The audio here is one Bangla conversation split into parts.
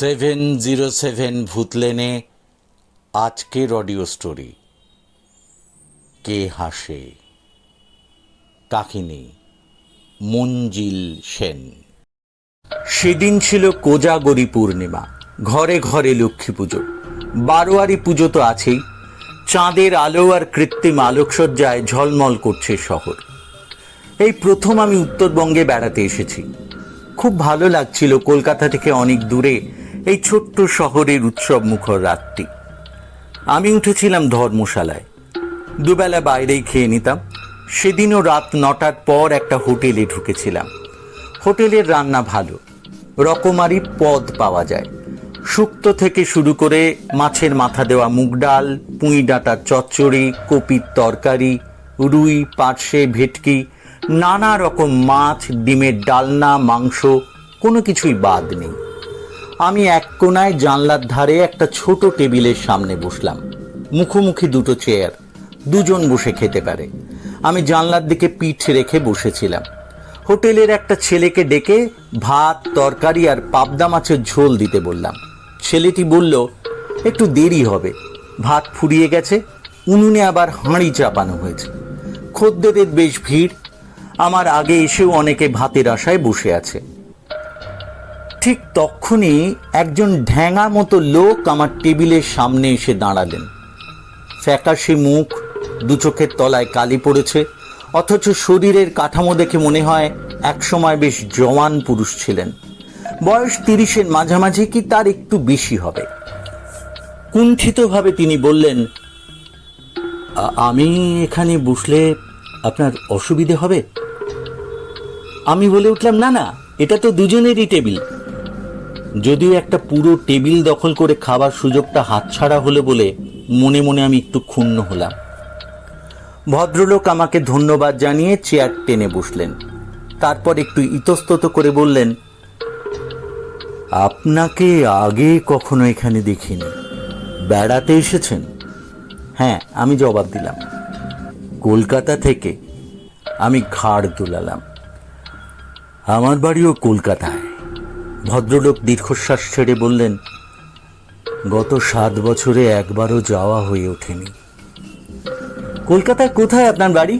সেভেন জিরো সেভেন ভূতলেনে আজকের অডিও স্টোরি। কে হাসে? কাহিনী, মঞ্জিল সেন। সেদিন ছিল কোজাগরি পূর্ণিমা, ঘরে ঘরে লক্ষ্মী পুজো। বারোয়ারি পুজো তো আছেই। চাঁদের আলো আর কৃত্রিম আলোকসজ্জায় ঝলমল করছে শহর। এই প্রথম আমি উত্তরবঙ্গে বেড়াতে এসেছি। খুব ভালো লাগছিল কলকাতা থেকে অনেক দূরে এই ছোট্ট শহরের উৎসব মুখর রাতটি। আমি উঠেছিলাম ধর্মশালায়। দুবেলা বাইরেই খেয়ে নিতাম। সেদিনও রাত নটার পর একটা হোটেলে ঢুকেছিলাম। হোটেলের রান্না ভালো। রকমারি পদ পাওয়া যায়। শুক্তো থেকে শুরু করে মাছের মাথা দেওয়া মুগ ডাল, পুঁই ডাঁটার চচ্চড়ি, কপির তরকারি, রুই, পার্শে ভেটকি, নানা রকম মাছ, ডিমের ডালনা, মাংস, কোনো কিছুই বাদ নেই। আমি এক কোনায় জানলার ধারে একটা ছোট টেবিলের সামনে বসলাম। মুখোমুখি দুটো চেয়ার, দুজন বসে খেতে পারে। আমি জানলার দিকে পিঠ রেখে বসেছিলাম। হোটেলের একটা ছেলেকে ডেকে ভাত, তরকারি আর পাবদা মাছের ঝোল দিতে বললাম। ছেলেটি বলল, একটু দেরি হবে। ভাত ফুরিয়ে গেছে। উনুনে আবার হাঁড়ি চাপানো হয়েছে। খদ্দেরের বেশ ভিড়। আমার আগে এসেও অনেকে ভাতের আশায় বসে আছে। ঠিক তখনই একজন ঢ্যাঙা মতো লোক আমার টেবিলের সামনে এসে দাঁড়ালেন। ফ্যাকাশে মুখ, দু চোখের তলায় কালি পড়েছে, অথচ শরীরের কাঠামো দেখে মনে হয় একসময় বেশ জওয়ান পুরুষ ছিলেন। বয়স তিরিশের মাঝামাঝি কি তার একটু বেশি হবে? কুণ্ঠিতভাবে তিনি বললেন আমি এখানে বসলে আপনার অসুবিধে হবে? আমি বলে উঠলাম, না না, এটা তো দুজনেরই টেবিল। যদিও একটা পুরো টেবিল দখল করে খাবার সুযোগটা হাতছাড়া হলো বলে মনে মনে আমি একটু ক্ষুণ্ণ হলাম। ভদ্রলোক আমাকে ধন্যবাদ জানিয়ে চেয়ার টেনে বসলেন। তারপর একটু ইতস্তত করে বললেন, আপনাকে আগে কখনো এখানে দেখিনি। বেড়াতে এসেছেন? হ্যাঁ আমি জবাব দিলাম। কলকাতা থেকে আমি ঘাড় দুলালাম। আমার বাড়িও কলকাতায়। ভদ্রলোক দীর্ঘশ্বাস ছেড়ে বললেন, গত সাত বছরে একবারও যাওয়া হয়ে ওঠেনি। কলকাতায় কোথায় আপনার বাড়ি?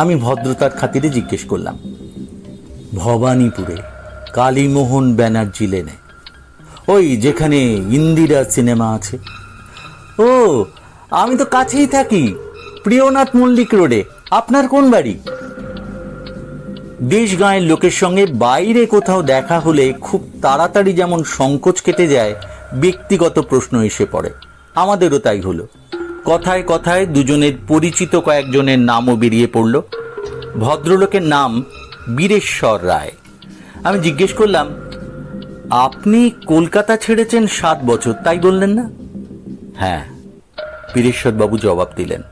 আমি ভদ্রতার খাতিরে জিজ্ঞেস করলাম, ভবানীপুরে, কালীমোহন ব্যানার্জি লেনে, ওই যেখানে ইন্দিরা সিনেমা আছে। ও, আমি তো কাছেই থাকি, প্রিয়নাথ মল্লিক রোডে, আপনার কোন বাড়ি? দেশ গাঁয়ের লোকের সঙ্গে বাইরে কোথাও দেখা হলে খুব তাড়াতাড়ি যেমন সংকোচ কেটে যায়, ব্যক্তিগত প্রশ্ন এসে পড়ে। আমাদেরও তাই হলো। কথায় কথায় দুজনের পরিচিত কয়েকজনের নামও বেরিয়ে পড়ল। ভদ্রলোকের নাম বীরেশ্বর রায়। আমি জিজ্ঞেস করলাম, আপনি কলকাতা ছেড়েছেন সাত বছর, তাই বললেন না? হ্যাঁ। বীরেশ্বরবাবু জবাব দিলেন,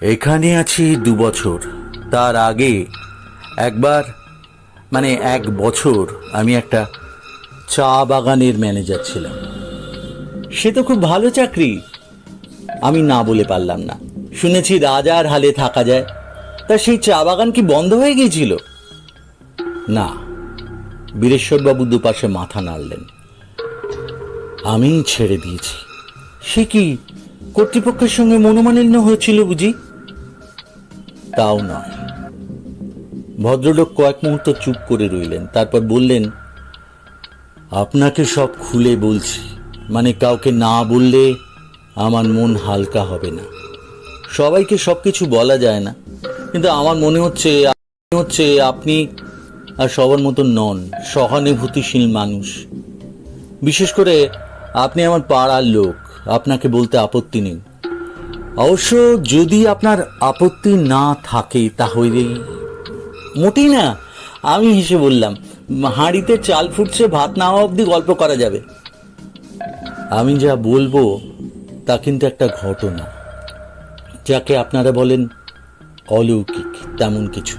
এখানে আছি দু বছর। তার আগে একবার মানে এক বছর আমি একটা চা বাগানের ম্যানেজার ছিলাম। সে তো খুব ভালো চাকরি। আমি না বলে পারলাম না। শুনেছি রাজার হালে থাকা যায়। তা সেই চা বাগান কি বন্ধ হয়ে গিয়েছিল? না। বীরেশ্বরবাবু দুপাশে মাথা নাড়লেন। আমি ছেড়ে দিয়েছি। সে কি কর্তৃপক্ষের সঙ্গে মনোমালিন্য হয়েছিল বুঝি? তাও নয়। ভদ্রলোক কয়েক মুহূর্ত চুপ করে রইলেন, তারপর বললেন, আপনাকে সব খুলে বলছি। মানে কাউকে না বললে আমার মন হালকা হবে না। সবাইকে সব কিছু বলা যায় না, কিন্তু আমার মনে হচ্ছে হচ্ছে আপনি আর সবার মতো নন, সহানুভূতিশীল মানুষ। বিশেষ করে আপনি আমার পাড়ার লোক, আপনাকে বলতে আপত্তি নেই। অবশ্য যদি আপনার আপত্তি না থাকে তাহলেই মোটেই না। আমি হেসে বললাম, হাঁড়িতে চাল ফুটছে, ভাত না হওয়া অবধি গল্প করা যাবে। আমি যা বলব, তা কিন্তু একটা ঘটনা, যাকে আপনারা বলেন অলৌকিক, তেমন কিছু।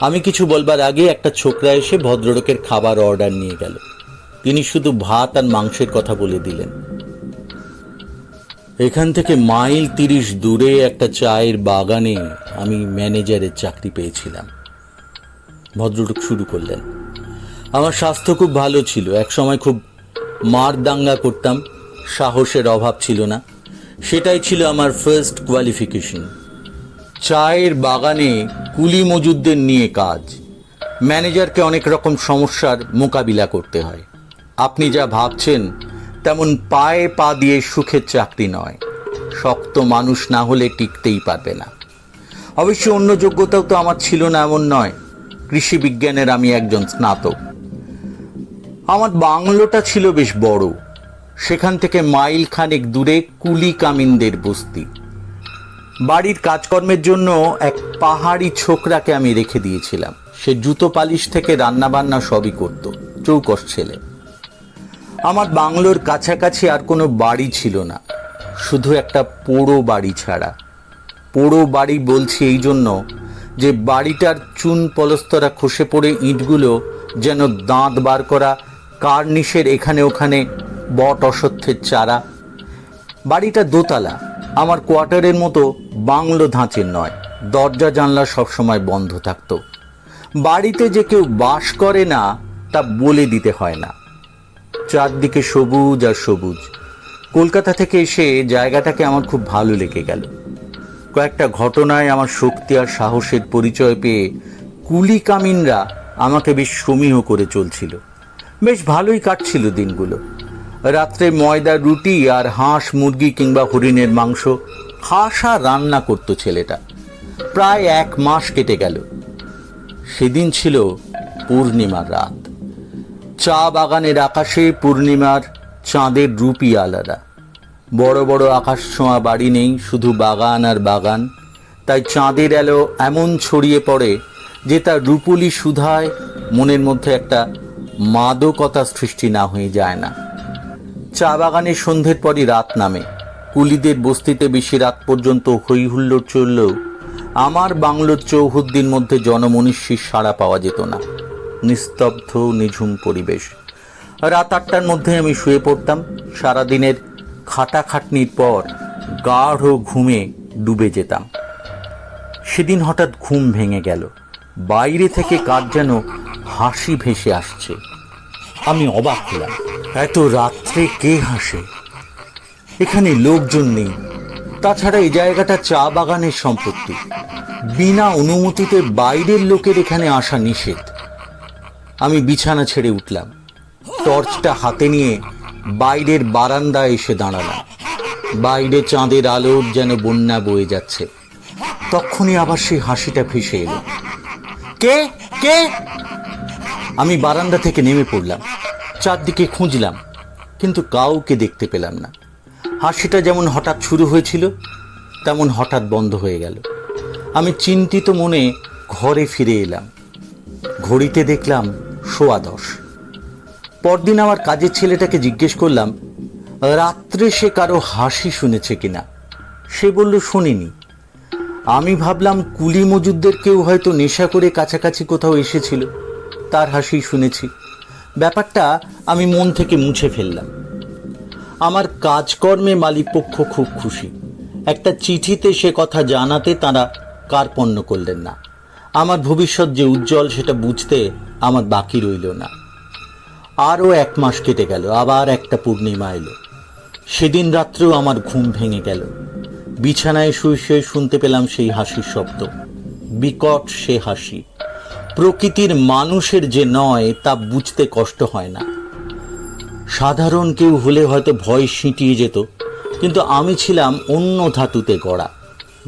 আমি কিছু বলবার আগে একটা ছোকরা এসে ভদ্রলোকের খাবার অর্ডার নিয়ে গেল। তিনি শুধু ভাত আর মাংসের কথা বলে দিলেন। এখান থেকে মাইল তিরিশ দূরে একটা চায়ের বাগানে আমি ম্যানেজারের চাকরি পেয়েছিলাম। ভদ্রলোক শুরু করলেন। আমার স্বাস্থ্য খুব ভালো ছিল। এক সময় খুব মার দাঙ্গা করতাম। সাহসের অভাব ছিল না। সেটাই ছিল আমার ফার্স্ট কোয়ালিফিকেশন চায়ের বাগানে কুলি মজুদদের নিয়ে কাজ। ম্যানেজারকে অনেক রকম সমস্যার মোকাবিলা করতে হয়। আপনি যা ভাবছেন তেমন পায়ে পা দিয়ে সুখের চাকরি নয়। শক্ত মানুষ না হলে টিকতেই পারবে না। অবশ্য অন্য যোগ্যতাও তো আমার ছিল না, এমন নয়। কৃষি বিজ্ঞানের আমি একজন স্নাতক। আমার বাংলোটা ছিল বেশ বড়। সেখান থেকে মাইল খানেক দূরে কুলি কামিনদের বস্তি। বাড়ির কাজকর্মের জন্য এক পাহাড়ি ছোকরাকে আমি রেখে দিয়েছিলাম। সে জুতো পালিশ থেকে রান্নাবান্না সবই করত, চৌকস ছেলে। আমার বাংলোর কাছাকাছি আর কোনো বাড়ি ছিল না। শুধু একটা পোড়ো বাড়ি ছাড়া। পোড়ো বাড়ি বলছি এই জন্য যে বাড়িটার চুন পলস্তরা খসে পড়ে ইঁটগুলো যেন দাঁত বার করা, কার্নিশের এখানে ওখানে বট অসত্যের চারা। বাড়িটা দোতলা, আমার কোয়ার্টারের মতো বাংলো ধাঁচের নয়, দরজা জানলা সবসময় বন্ধ থাকতো। বাড়িতে যে কেউ বাস করে না, তা বলে দিতে হয় না। চারদিকে সবুজ আর সবুজ। কলকাতা থেকে এসে জায়গাটাকে আমার খুব ভালো লেগে গেল। কয়েকটা ঘটনায় আমার শক্তি আর সাহসের পরিচয় পেয়ে কুলি কামিনরা আমাকে বেশ সমীহ করে চলছিল। বেশ ভালোই কাটছিল দিনগুলো। রাত্রে ময়দা, রুটি আর হাঁস, মুরগি কিংবা হরিণের মাংস খাসা রান্না করতো ছেলেটা। প্রায় এক মাস কেটে গেল। সেদিন ছিল পূর্ণিমার রাত। চা বাগানের আকাশে পূর্ণিমার চাঁদের রূপই আলাদা। বড় বড় আকাশ ছোঁয়া বাড়ি নেই, শুধু বাগান আর বাগান। তাই চাঁদের এলো এমন ছড়িয়ে পড়ে যে তার রূপুলি সুধায় মনের মধ্যে একটা মাদকতা সৃষ্টি না হয়ে যায় না। চা বাগানের সন্ধ্যের পরই রাত নামে। কুলিদের বস্তিতে বেশি রাত পর্যন্ত হই হুল্লোড় চললেও আমার বাংলোর চৌহদ্দির মধ্যে জনমনীষীর সাড়া পাওয়া যেত না। নিস্তব্ধ নিঝুম পরিবেশ। রাত আটটার মধ্যে আমি শুয়ে পড়তাম। সারাদিনের খাটাখাটনির পর গাঢ় ঘুমে ডুবে যেতাম। সেদিন হঠাৎ ঘুম ভেঙে গেল। বাইরে থেকে কার যেন হাসি ভেসে আসছে। আমি অবাক হলাম, এত রাত্রে কে হাসে? এখানে লোকজন নেই। তাছাড়া এই জায়গাটা চা বাগানের সম্পত্তি। বিনা অনুমতিতে বাইরের লোকের এখানে আসা নিষেধ। আমি বিছানা ছেড়ে উঠলাম। টর্চটা হাতে নিয়ে বাইরের বারান্দায় এসে দাঁড়ালাম। বাইরে চাঁদের আলোর যেন বন্যা বয়ে যাচ্ছে। তখনই আবার সেই হাসিটা ভেসে এলো। কে? কে? আমি বারান্দা থেকে নেমে পড়লাম। চারদিকে খুঁজলাম, কিন্তু কাউকে দেখতে পেলাম না। হাসিটা যেমন হঠাৎ শুরু হয়েছিল, তেমন হঠাৎ বন্ধ হয়ে গেল। আমি চিন্তিত মনে ঘরে ফিরে এলাম। ঘড়িতে দেখলাম সোয়া দশ পরদিন আমার কাজের ছেলেটাকে জিজ্ঞেস করলাম, রাত্রে সে কারও হাসি শুনেছে কিনা? সে বলল, শুনিনি। আমি ভাবলাম, কুলি মজুদদের কেউ হয়তো নেশা করে কাছাকাছি কোথাও এসেছিল, তার হাসি শুনেছি। ব্যাপারটা আমি মন থেকে মুছে ফেললাম। আমার কাজকর্মে মালিকপক্ষ খুব খুশি। একটা চিঠিতে সে কথা জানাতে তারা কার্পণ্য করলেন না। আমার ভবিষ্যৎ যে উজ্জ্বল সেটা বুঝতে আমার বাকি রইল না। আরও এক মাস কেটে গেল, আবার একটা পূর্ণিমা এলো। সেদিন রাত্রেও আমার ঘুম ভেঙে গেল। বিছানায় শুয়ে শুয়ে শুনতে পেলাম সেই হাসির শব্দ। বিকট সে হাসি। প্রকৃতির মানুষের যে নয়, তা বুঝতে কষ্ট হয় না। সাধারণ কেউ হলে হয়তো ভয় সিঁটিয়ে যেত, কিন্তু আমি ছিলাম অন্য ধাতুতে গড়া।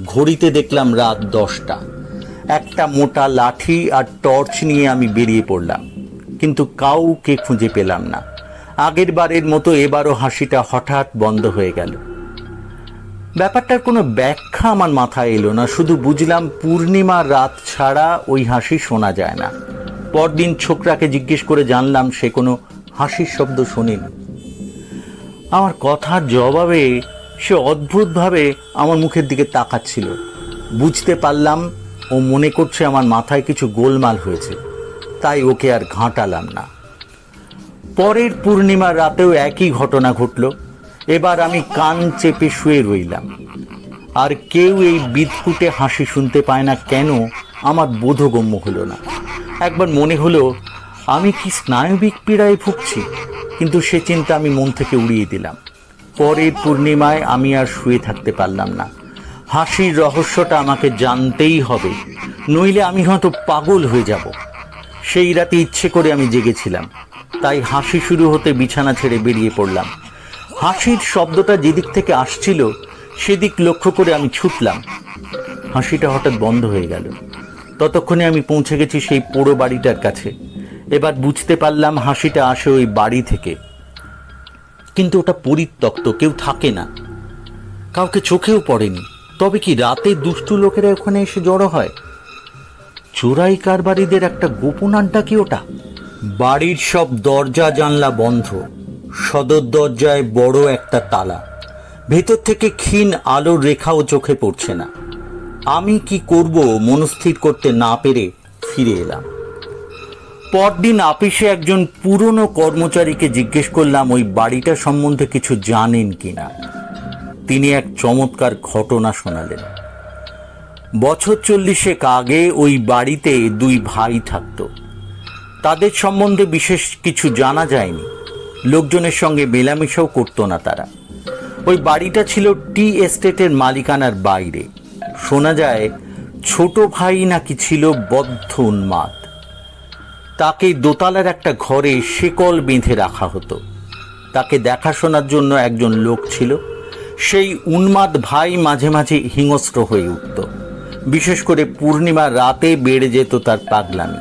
ঘড়িতে দেখলাম রাত দশটা। একটা মোটা লাঠি আর টর্চ নিয়ে আমি বেরিয়ে পড়লাম। কিন্তু কাউকে খুঁজে পেলাম না। আগের বারের মতো এবারও হাসিটা হঠাৎ বন্ধ হয়ে গেল। ব্যাপারটার কোনো ব্যাখ্যা আমার মাথায় এলো না, শুধু বুঝলাম পূর্ণিমার রাত ছাড়া ওই হাসি শোনা যায় না। পরদিন ছোকরাকে জিজ্ঞেস করে জানলাম সে কোনো হাসির শব্দ শোনেনি। আমার কথার জবাবে সে অদ্ভুতভাবে আমার মুখের দিকে তাকাচ্ছিল। বুঝতে পারলাম ও মনে করছে আমার মাথায় কিছু গোলমাল হয়েছে। তাই ওকে আর ঘাঁটালাম না। পরের পূর্ণিমার রাতেও একই ঘটনা ঘটল। এবার আমি কান চেপে শুয়ে রইলাম। আর কেউ এই বিদকুটে হাসি শুনতে পায় না কেন আমার বোধগম্য হলো না। একবার মনে হলো, আমি কি স্নায়বিক পীড়ায় ভুগছি? কিন্তু সে চিন্তা আমি মন থেকে উড়িয়ে দিলাম। পরের পূর্ণিমায় আমি আর শুয়ে থাকতে পারলাম না। হাসির রহস্যটা আমাকে জানতেই হবে। নইলে আমি হয়তো পাগল হয়ে যাব। সেই রাতে ইচ্ছে করে আমি জেগেছিলাম। তাই হাসি শুরু হতে বিছানা ছেড়ে বেরিয়ে পড়লাম। হাসির শব্দটা যেদিক থেকে আসছিল, সেদিক লক্ষ্য করে আমি ছুটলাম। হাসিটা হঠাৎ বন্ধ হয়ে গেল। ততক্ষণে আমি পৌঁছে গেছি সেই পোড়ো বাড়িটার কাছে। এবার বুঝতে পারলাম হাসিটা আসে ওই বাড়ি থেকে। কিন্তু ওটা পরিত্যক্ত, কেউ থাকে না। কাউকে চোখেও পড়েনি। তবে কি রাতে দুষ্টু লোকেরা ওখানে এসে জড়ো হয়? চোরাই কারবারিদের একটা গোপন আড্ডা কি ওটা? বাড়ির সব দরজা জানলা বন্ধ, সদর দরজায় বড় একটা তালা। ভেতর থেকে ক্ষীণ আলোর রেখাও চোখে পড়ছে না। আমি কি করব মনস্থির করতে না পেরে ফিরে এলাম। পরদিন আপিসে একজন পুরনো কর্মচারীকে জিজ্ঞেস করলাম, ওই বাড়িটা সম্বন্ধে কিছু জানেন কিনা? তিনি এক চমৎকার ঘটনা শোনালেন। বছর চল্লিশেক আগে ওই বাড়িতে দুই ভাই থাকতো। তাদের সম্বন্ধে বিশেষ কিছু জানা যায়নি। লোকজনের সঙ্গে মেলামেশাও করতো না তারা। ওই বাড়িটা ছিল টি এস্টেটের মালিকানার বাইরে। শোনা যায়, ছোট ভাই নাকি ছিল বদ্ধ উন্মাদ। তাকে দোতলার একটা ঘরে শেকল বেঁধে রাখা হতো। তাকে দেখাশোনার জন্য একজন লোক ছিল। সেই উন্মাদ ভাই মাঝে মাঝে হিংস্র হয়ে উঠত। বিশেষ করে পূর্ণিমার রাতে বেড়ে যেত তার পাগলামি।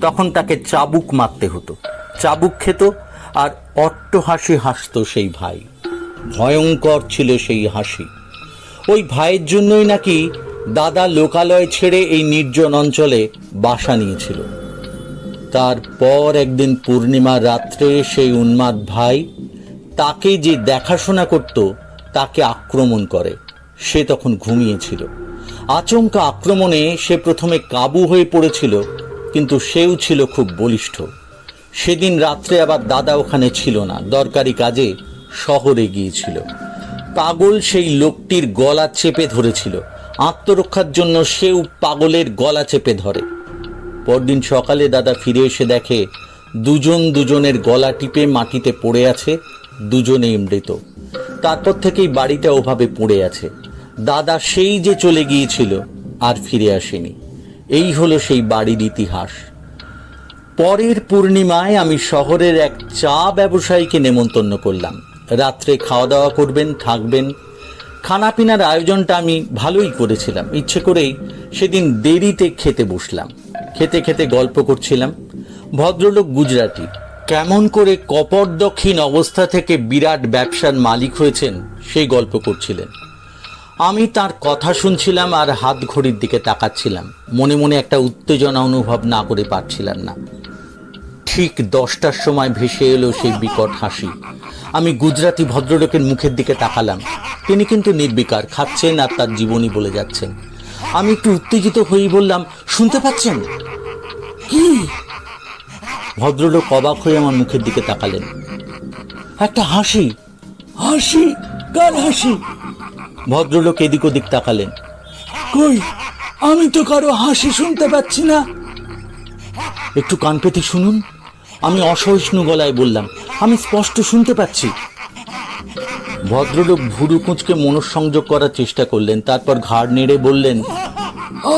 তখন তাকে চাবুক মারতে হতো। চাবুক খেত আর অট্ট হাসি হাসত সেই ভাই। ভয়ঙ্কর ছিল সেই হাসি। ওই ভাইয়ের জন্যই নাকি দাদা লোকালয় ছেড়ে এই নির্জন অঞ্চলে বাসা নিয়েছিল। তারপর একদিন পূর্ণিমার রাত্রে সেই উন্মাদ ভাই তাকে যে দেখাশোনা করত তাকে আক্রমণ করে। সে তখন ঘুমিয়েছিল। আচমকা আক্রমণে সে প্রথমে কাবু হয়ে পড়েছিল, কিন্তু সেও ছিল খুব বলিষ্ঠ। সেদিন রাত্রে আবার দাদা ওখানে ছিল না, দরকারি কাজে শহরে গিয়েছিল। পাগল সেই লোকটির গলা চেপে ধরেছিল। আত্মরক্ষার জন্য সেও পাগলের গলা চেপে ধরে। পরদিন সকালে দাদা ফিরে এসে দেখে, দুজন দুজনের গলা টিপে মাটিতে পড়ে আছে, দুজনেই মৃত। তারপর থেকেই বাড়িটা ওভাবে পড়ে আছে। দাদা সেই যে চলে গিয়েছিল, আর ফিরে আসেনি। এই হলো সেই বাড়ির ইতিহাস। পরের পূর্ণিমায় আমি শহরের এক চা ব্যবসায়ীকে নেমন্তন্ন করলাম। রাত্রে খাওয়া দাওয়া করবেন, থাকবেন। খানাপিনার আয়োজনটা আমি ভালোই করেছিলাম। ইচ্ছে করেই সেদিন দেরিতে খেতে বসলাম। খেতে খেতে গল্প করছিলাম। ভদ্রলোক গুজরাটি। কেমন করে কপর্দক্ষিণ অবস্থা থেকে বিরাট ব্যবসার মালিক হয়েছেন সেই গল্প করছিলেন। আমি তার কথা শুনছিলাম আর হাত ঘড়ির দিকে তাকাচ্ছিলাম। মনে মনে একটা উত্তেজনা অনুভব না করে পারছিলাম না। ঠিক দশটার সময় ভেসে এলো সেই বিকট হাসি। আমি গুজরাটি ভদ্রলোকের মুখের দিকে তাকালাম। তিনি কিন্তু নির্বিকার, খাচ্ছেন আর তার জীবনী বলে যাচ্ছেন। আমি একটু উত্তেজিত হয়েই বললাম, শুনতে পাচ্ছেন? কি? ভদ্রলোক অবাক হয়ে আমার মুখের দিকে তাকালেন। একটা হাসি। হাসি? কার হাসি? ভদ্রলোক এদিক ওদিক তাকালেন। কই? আমি তো কারও হাসি শুনতে পাচ্ছি না। একটু কান পেতে শুনুন। আমি অসহিষ্ণু গলায় বললাম আমি স্পষ্ট শুনতে পাচ্ছি। ভদ্রলোক ভুরু কুঁচকে মনঃসংযোগ করার চেষ্টা করলেন তারপর ঘাড় নেড়ে বললেন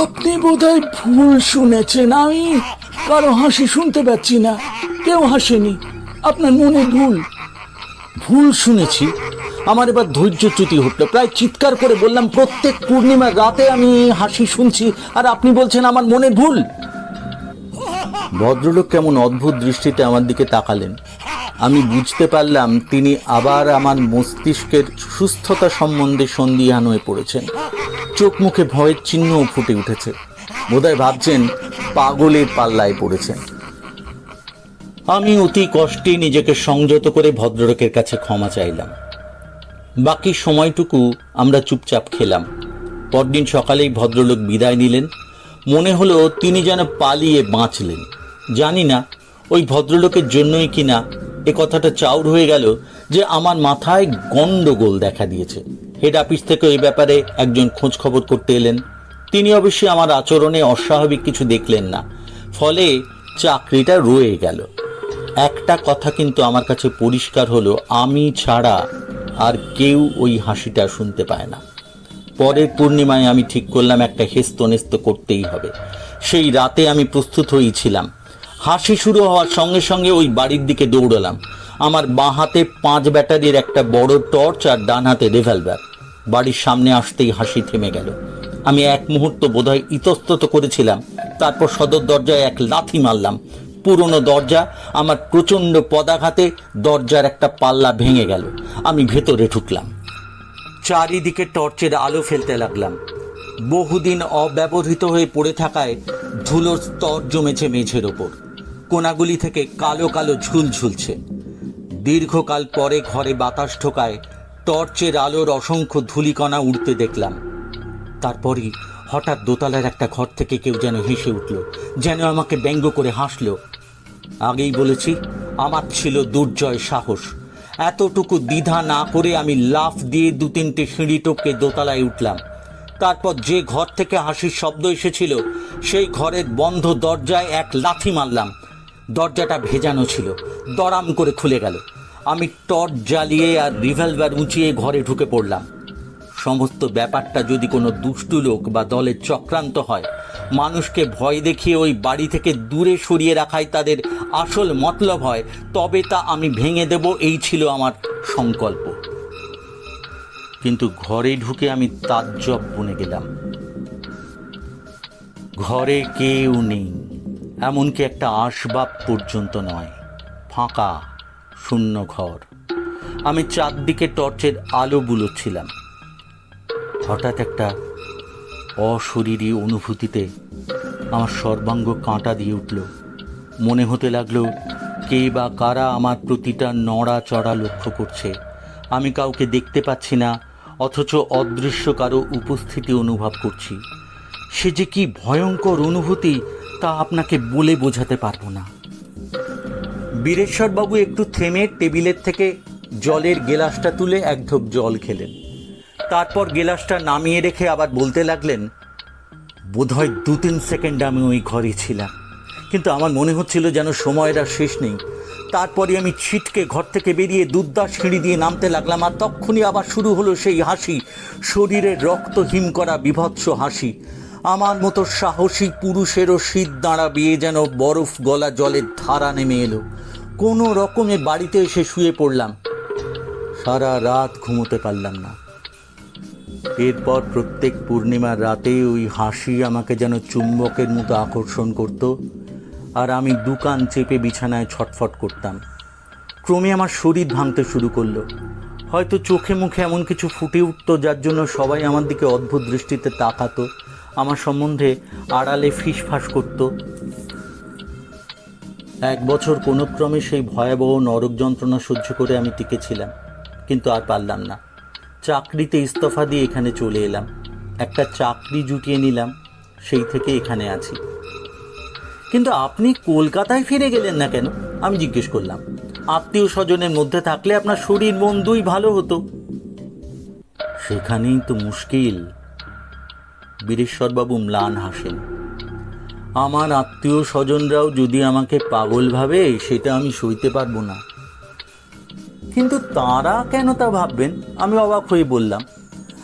আপনি বোধহয় ভুল শুনেছেন আমি কারও হাসি শুনতে পাচ্ছি না। কেউ হাসেনি। আপনার মনে ভুল। ভুল শুনেছি। আমার এবার ধৈর্যচ্যুতি উঠল প্রায় চিৎকার করে বললাম, প্রত্যেক পূর্ণিমার রাতে আমি হাসি শুনছি। আর আপনি বলছেন আমার মনে ভুল? ভদ্রলোক কেমন অদ্ভুত দৃষ্টিতে আমার দিকে তাকালেন। আমি বুঝতে পারলাম তিনি আবার আমার মস্তিষ্কের সুস্থতা সম্বন্ধে সন্দিহান হয়ে পড়েছেন। চোখ মুখে ভয়ের চিহ্নও ফুটে উঠেছে। বোধহয় ভাবছেন পাগলের পাল্লায় পড়েছেন আমি অতি কষ্টে নিজেকে সংযত করে ভদ্রলোকের কাছে ক্ষমা চাইলাম। বাকি সময়টুকু আমরা চুপচাপ খেলাম। পরদিন সকালেই ভদ্রলোক বিদায় নিলেন। মনে হলো তিনি যেন পালিয়ে বাঁচলেন। জানি না, ওই ভদ্রলোকের জন্যই কিনা এ কথাটা চাউর হয়ে গেল যে আমার মাথায় গন্ডগোল দেখা দিয়েছে। হেড অফিস থেকে এই ব্যাপারে একজন খোঁজ খবর করতে এলেন। তিনি অবশ্যই আমার আচরণে অস্বাভাবিক কিছু দেখলেন না। ফলে চাকরিটা রয়ে গেল। একটা কথা কিন্তু আমার কাছে পরিষ্কার হলো, আমি ছাড়া আর কেউ ওই হাসিটা শুনতে পায় না। পরের পূর্ণিমায় আমি ঠিক করলাম, একটা হেস্ত নেস্ত করতেই হবে। সেই রাতে আমি প্রস্তুত হয়েছিলাম হাসি শুরু হওয়ার সঙ্গে সঙ্গে ওই বাড়ির দিকে দৌড়লাম। আমার বাঁ হাতে পাঁচ ব্যাটারির একটা বড় টর্চ আর ডান হাতে রিভলভার। বাড়ির সামনে আসতেই হাসি থেমে গেল। আমি এক মুহূর্ত বোধহয় ইতস্তত করেছিলাম। তারপর সদর দরজায় এক লাথি মারলাম। পুরনো দরজা আমার প্রচণ্ড পদাঘাতে দরজার একটা পাল্লা ভেঙে গেল। আমি ভেতরে ঢুকলাম। চারিদিকে টর্চের আলো ফেলতে লাগলাম। বহুদিন অব্যবহৃত হয়ে পড়ে থাকায় ধুলোর স্তর জমেছে মেঝের ওপর। কোনাগুলি থেকে কালো কালো ঝুল ঝুলছে। দীর্ঘকাল পরে ঘরে বাতাস ঢোকায় টর্চের আলোর অসংখ্য ধূলিকণা উড়তে দেখলাম। তারপরই হঠাৎ দোতলার একটা ঘর থেকে কেউ যেন হেসে উঠল, যেন আমাকে ব্যঙ্গ করে হাসল। আগেই বলেছি, আমার ছিল দুর্জয় সাহস। এতটুকু দ্বিধা না করে আমি লাফ দিয়ে দু তিনটে সিঁড়ি টপকে দোতলায় উঠলাম। তারপর যে ঘর থেকে হাসির শব্দ এসেছিল, সেই ঘরের বন্ধ দরজায় এক লাথি মারলাম। দরজাটা ভেজানো ছিল দরাম করে খুলে গেল। আমি টর্চ জ্বালিয়ে আর রিভলভার উঁচিয়ে ঘরে ঢুকে পড়লাম। সমস্ত ব্যাপারটা যদি কোনো দুষ্টু লোক বা দলের চক্রান্ত হয়, মানুষকে ভয় দেখিয়ে ওই বাড়ি থেকে দূরে সরিয়ে রাখাই তাদের আসল মতলব হয়, তবে তা আমি ভেঙে দেব, এই ছিল আমার সংকল্প। কিন্তু ঘরে ঢুকে আমি তাজ্জব বনে গেলাম। ঘরে কেউ নেই, এমনকি একটা আসবাব পর্যন্ত নয়, ফাঁকা, শূন্য ঘর। আমি চারদিকে টর্চের আলো বুলোচ্ছিলাম। হঠাৎ একটা অশরীরী অনুভূতিতে আমার সর্বাঙ্গ কাঁটা দিয়ে উঠল। মনে হতে লাগল, কে বা কারা আমার প্রতিটা নড়া চড়া লক্ষ্য করছে। আমি কাউকে দেখতে পাচ্ছি না, অথচ অদৃশ্য কারও উপস্থিতি অনুভব করছি। সে যে কি ভয়ঙ্কর অনুভূতি, তা আপনাকে বলে বোঝাতে পারব না। বীরেশ্বরবাবু একটু থেমে টেবিলের থেকে জলের গেলাসটা তুলে এক ঢোক জল খেলেন। তারপর গেলাসটা নামিয়ে রেখে আবার বলতে লাগলেন, বোধহয় দু তিন সেকেন্ড আমি ওই ঘরে ছিলাম। কিন্তু আমার মনে হচ্ছিল যেন সময়ের আর শেষ নেই। তারপরে আমি ছিটকে ঘর থেকে বেরিয়ে দুর্দাস সিঁড়ি দিয়ে নামতে লাগলাম আর তক্ষুনি আবার শুরু হলো সেই হাসি, শরীরের রক্ত হিম করা বিভৎস হাসি। আমার মতো সাহসী পুরুষেরও শীত দাঁড়া বিয়ে যেন বরফ গলা জলের ধারা নেমে এলো। কোনো রকমে বাড়িতে এসে শুয়ে পড়লাম। সারা রাত ঘুমোতে পারলাম না। এরপর প্রত্যেক পূর্ণিমার রাতে ওই হাসি আমাকে যেন চুম্বকের মতো আকর্ষণ করত আর আমি দুকান চেপে বিছানায় ছটফট করতাম। ক্রমে আমার শরীর ভাঙতে শুরু করল। হয়তো চোখে মুখে এমন কিছু ফুটে উঠতো যার জন্য সবাই আমার দিকে অদ্ভুত দৃষ্টিতে তাকাতো, আমার সম্বন্ধে আড়ালে ফিসফাস করতো। এক বছর কোনো ক্রমে সেই ভয়াবহ নরক যন্ত্রণা সহ্য করে আমি টিকেছিলাম, কিন্তু আর পারলাম না। চাকরিতে ইস্তফা দিয়ে এখানে চলে এলাম। একটা চাকরি জুটিয়ে নিলাম, সেই থেকে এখানে আছি। কিন্তু আপনি কলকাতায় ফিরে গেলেন না কেন? আমি জিজ্ঞেস করলাম। আত্মীয় স্বজনের মধ্যে থাকলে আপনার শরীর মন দুই ভালো হতো। সেখানেই তো মুশকিল। বীরেশ্বরবাবু ম্লান হাসেন। আমার আত্মীয় স্বজনরাও যদি আমাকে পাগল ভাবে, সেটা আমি সইতে পারব না। কিন্তু তারা কেন তা ভাববেন? আমি অবাক হয়ে বললাম,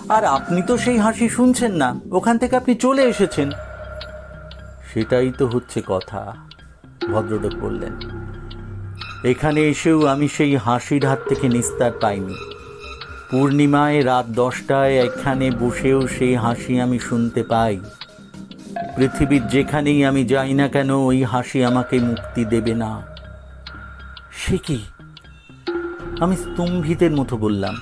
আর আপনি তো সেই হাসি শুনছেন না, ওখান থেকে আপনি চলে এসেছেন। সেটাই তো হচ্ছে কথা, ভদ্রলোক বললেন। এখানে এসেও আমি সেই হাসির হাত থেকে নিস্তার পাইনি। পূর্ণিমায় রাত দশটায় এখানে বসেও সেই হাসি আমি শুনতে পাই। পৃথিবীর যেখানেই আমি যাই না কেন, ওই হাসি আমাকে মুক্তি দেবে না। সে কি? আমি স্তম্ভিতের মতো বললাম।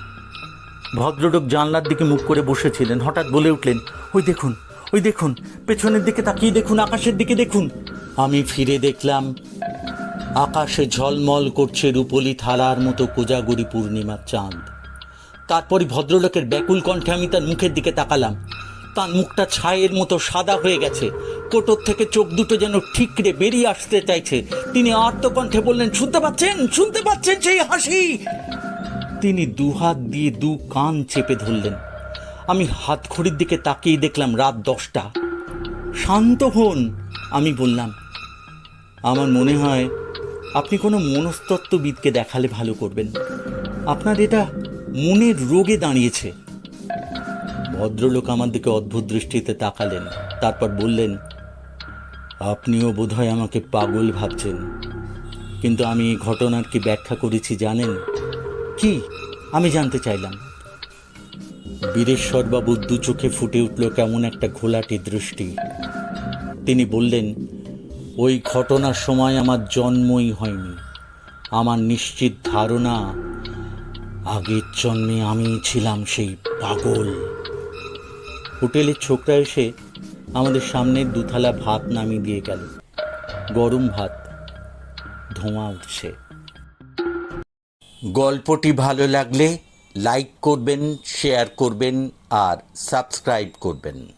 ভদ্রলোক জানলার দিকে মুখ করে বসেছিলেন, হঠাৎ বলে উঠলেন, ওই দেখুন ওই দেখুন, পেছনের দিকে তাকিয়ে দেখুন, আকাশের দিকে দেখুন। আমি ফিরে দেখলাম, আকাশে ঝলমল করছে রূপলি থালার মতো কোজাগরি পূর্ণিমার চাঁদ। তারপরই ভদ্রলোকের ব্যাকুল কণ্ঠে আমি তার মুখের দিকে তাকালাম। তার মুখটা ছায়ের মতো সাদা হয়ে গেছে। কোটর থেকে চোখ দুটো যেন ঠিকরে বেরিয়ে আসতে চাইছে। তিনি আত্মকণ্ঠে বললেন, শুনতে পাচ্ছেন? শুনতে পাচ্ছেন সেই হাসি? তিনি দুহাত দিয়ে দু কান চেপে ধরলেন। আমি হাত ঘড়ির দিকে তাকিয়ে দেখলাম রাত দশটা। শান্ত হন আমি বললাম। আমার মনে হয় আপনি কোনো মনস্তত্ত্ববিদকে দেখালে ভালো করবেন। আপনার এটা মনের রোগে দাঁড়িয়েছে। ভদ্রলোক আমার দিকে অদ্ভুত দৃষ্টিতে তাকালেন। তারপর বললেন, আপনিও বোধহয় আমাকে পাগল ভাবছেন। কিন্তু আমি ঘটনার কি ব্যাখ্যা করেছি জানেন? কি? আমি জানতে চাইলাম। বীরেশ্বরবাবুর দু চোখে ফুটে উঠল কেমন একটা ঘোলাটি দৃষ্টি। তিনি বললেন, ওই ঘটনার সময় আমার জন্মই হয়নি। আমার নিশ্চিত ধারণা, আগের জন্মে আমি ছিলাম সেই পাগল। হোটেলের ছোকরা এসে আমাদের সামনে দুথালা ভাত নামিয়ে দিয়ে গেল। গরম ভাত। ধোঁয়া উঠছে। গল্পটি ভালো লাগলে লাইক করবেন, শেয়ার করবেন আর সাবস্ক্রাইব করবেন।